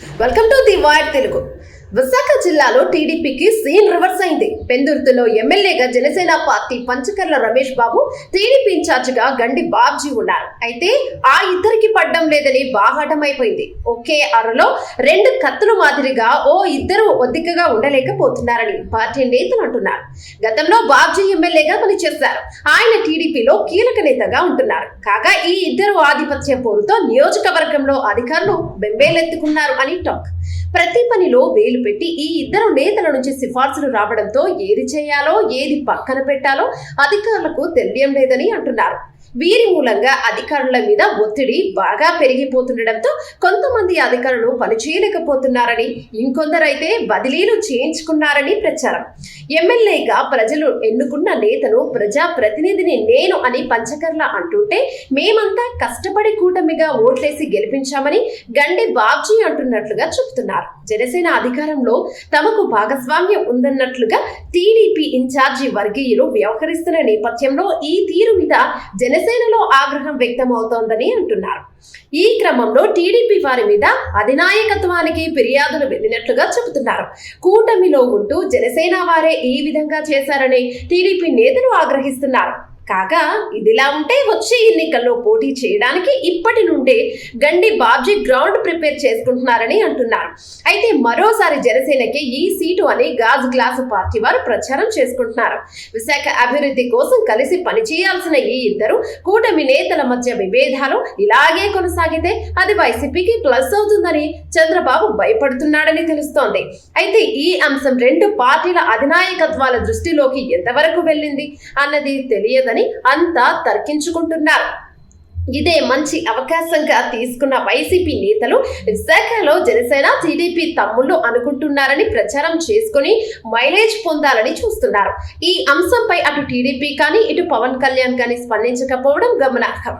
Welcome to the white Telugu Visakha జిల్లాలో టీడీపీకి scene reverse అయింది. పెందుర్తిలో ఎమ్మెల్యేగా జనసేన పార్టీ పంచకర్ల రమేష్ బాబు టీడీపీ ఇన్ఛార్జిగా గండి బాబ్జీ ఉన్నారు. అయితే ఆ ఇద్దరికి పడ్డం లేదని బాహాటం అయిపోయింది ఒకే అరలో రెండు కత్తుల మాదిరిగా ఓ ఇద్దరు ఒద్దికగా ఉండలేకపోతున్నారని పార్టీ నేతలు అంటున్నారు. గతంలో బాబ్జీ ఎమ్మెల్యేగా పనిచేశారు. ఆయన టీడీపీలో కీలక నేతగా ఉంటున్నారు. కాగా ఈ ఇద్దరు ఆధిపత్య పోరుతో నియోజకవర్గంలో అధికారులు బెంబేలెత్తుకున్నారు అని టాక్. ప్రతి పనిలో వేలు పెట్టి ఈ ఇద్దరు నేతల నుంచి సిఫార్సులు రావడంతో ఏది చేయాలో ఏది పక్కన పెట్టాలో అధికారులకు తెలియడం లేదని అంటున్నారు. వీరి మూలంగా అధికారుల మీద ఒత్తిడి బాగా పెరిగిపోతుండటంతో కొంతమంది అధికారులు పనిచేయలేకపోతున్నారని ఇంకొందరైతే బదిలీలు చేయించుకున్నారని ప్రచారం. ఎమ్మెల్యేగా ప్రజలు ఎన్నుకున్న నేతను ప్రజా ప్రతినిధిని నేను అని పంచకర్ల అంటుంటే మేమంతా కష్టపడి కూటమిగా ఓట్లేసి గెలిపించామని గండి బాబ్జీ అంటున్నట్లుగా చెబుతున్నారు జనసేన అధికారంలో తమకు భాగస్వామ్యం ఉందన్నట్లుగా టీడీపీ ఇన్ఛార్జి వర్గీయులు వ్యవహరిస్తున్న నేపథ్యంలో ఈ తీరు మీద జనసేనలో ఆగ్రహం వ్యక్తమవుతోందని అంటున్నారు. ఈ క్రమంలో టీడీపీ వారి మీద అధినాయకత్వానికి ఫిర్యాదులు వెళ్ళినట్లుగా చెబుతున్నారు. కూటమిలో ఉంటూ జనసేన వారే ఈ విధంగా చేశారని టీడీపీ నేతలు ఆగ్రహిస్తున్నారు. కాగా ఇదిలా ఉంటే వచ్చే ఎన్నికల్లో పోటీ చేయడానికి ఇప్పటి నుండే గండి బాబ్జీ గ్రౌండ్ ప్రిపేర్ చేసుకుంటున్నారని అంటున్నారు. అయితే మరోసారి జనసేనకి ఈ సీటు అని గాజు గ్లాసు పార్టీ వారు ప్రచారం చేసుకుంటున్నారు. విశాఖ అభివృద్ధి కోసం కలిసి పనిచేయాల్సిన ఈ ఇద్దరు కూటమి నేతల మధ్య విభేదాలు ఇలాగే కొనసాగితే అది వైసీపీకి ప్లస్ అవుతుందని చంద్రబాబు భయపడుతున్నాడని తెలుస్తోంది. అయితే ఈ అంశం రెండు పార్టీల అధినాయకత్వాల దృష్టిలోకి ఎంతవరకు వెళ్ళింది అన్నది తెలియదని అంతా తర్కించుకుంటున్నారు. ఇదే మంచి అవకాశంగా తీసుకున్న వైసీపీ నేతలు విశాఖలో జనసేన టీడీపీ తమ్ముళ్ళు అనుకుంటున్నారని ప్రచారం చేసుకుని మైలేజ్ పొందాలని చూస్తున్నారు. ఈ అంశంపై అటు టీడీపీ కానీ ఇటు పవన్ కళ్యాణ్ కానీ స్పందించకపోవడం గమనార్హం.